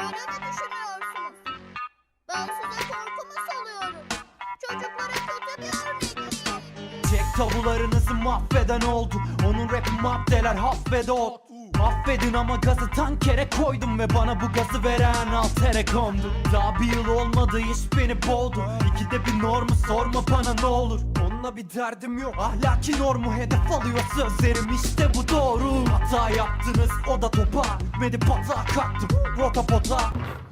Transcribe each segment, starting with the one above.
Böyle mi düşünüyorsunuz? Ben size korku mu salıyorum? Çocuklara kötü bir örnekliyim. Jack tabularınızı mahveden oldu Onun rapi maddeler hafvede ot Affedin ama gazı tankere koydum Ve bana bu gazı veren altere kondu Daha bir yıl olmadı iş beni boğdu İkide bir normu sorma bana ne olur Onunla bir derdim yok. Ahlaki normu hedef alıyor sözlerim. İşte bu doğru. Hata yaptınız o da topa. Hükmedi pata kalktım rota pota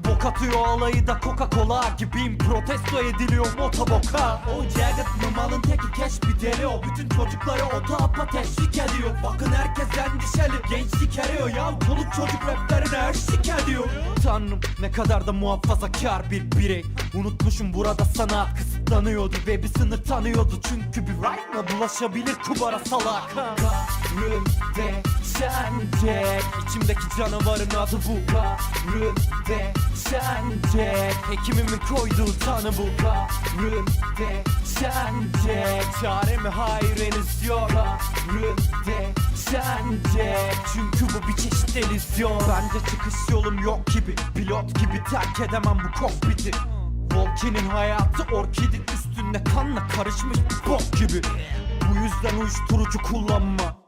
Bok atıyor alayı da Coca Cola gibiyim. Protesto ediliyor motoboka O Jagged mı teki keş bir deli o. Bütün çocukları o tapa teşvik ediyor Bakın herkes endişeli gençlik eriyor Ya. Çoluk çocuk raplerine eşlik ediyor. Tanrım ne kadar da muhafazakar bir birey. Unutmuşum burada sanat kısıtlanıyordu Ve bir sınır tanıyordu. Çünkü bir rhyme'la bulaşabilir kubara salak. Kahrımde sence İçimdeki canavarın adı bu. Kahrımde sence Hekimimin koyduğu tanı bu Kahrımde sence Çaremi hayır henüz yok Kahrımde sence Çünkü bu bir çeşit delüzyon Bence çıkış yolum yok gibi Pilot gibi terk edemem bu kokpiti. Volkin'in hayatı orkidin üstünde kanla karışmış bir bok gibi. Bu yüzden uyuşturucu kullanma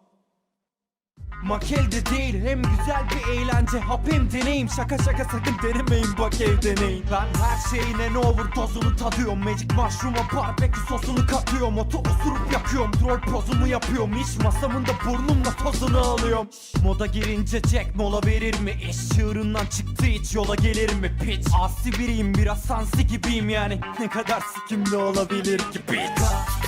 Makelde değil hem güzel bir eğlence. Hap hem deneyim şaka şaka sakın denemeyin bak ev deneyin. Ben her şeyin en overdozunu tadıyorum. Magic mushroom'a barbekü sosunu katıyorum. Otu osurup yakıyorum Troll pozumu yapıyorum. İş masamın da burnumla tozunu alıyorum. Moda girince Jack mola verir mi? İş çığırından çıktı hiç yola gelir mi? Piç. Asi biriyim biraz sansi gibiyim yani. Ne kadar sikimli olabilir ki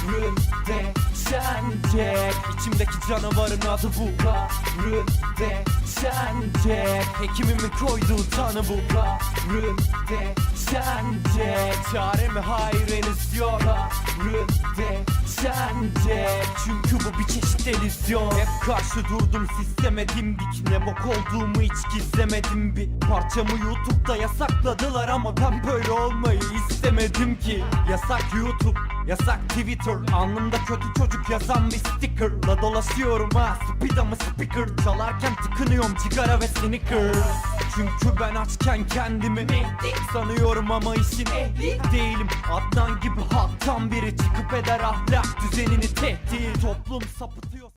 Kahrımde sence? İçimdeki canavarın adı bu Kahrımde sence? Hekimimin koyduğu tanı bu Kahrımde sence? Çaremi hayır henüz yok Kahrımde sence. Çünkü bu bir çeşit delüzyon Hep karşı durdum sisteme dimdik Ne bok olduğumu hiç gizlemedim. Bir Parçamı YouTube'da yasakladılar ama ben böyle olmayı istemedim ki. Yasak YouTube Yasak Twitter Alnımda kötü çocuk yazan bir stickerla dolaşıyorum ha. Speed ama speaker Çalarken tıkınıyorum sigara ve sneaker. Çünkü ben açken kendimi ehli sanıyorum ama işin ehli değilim. Adnan gibi halktan biri çıkıp eder ahlak düzenini. Tehdit. Toplum sapıtıyor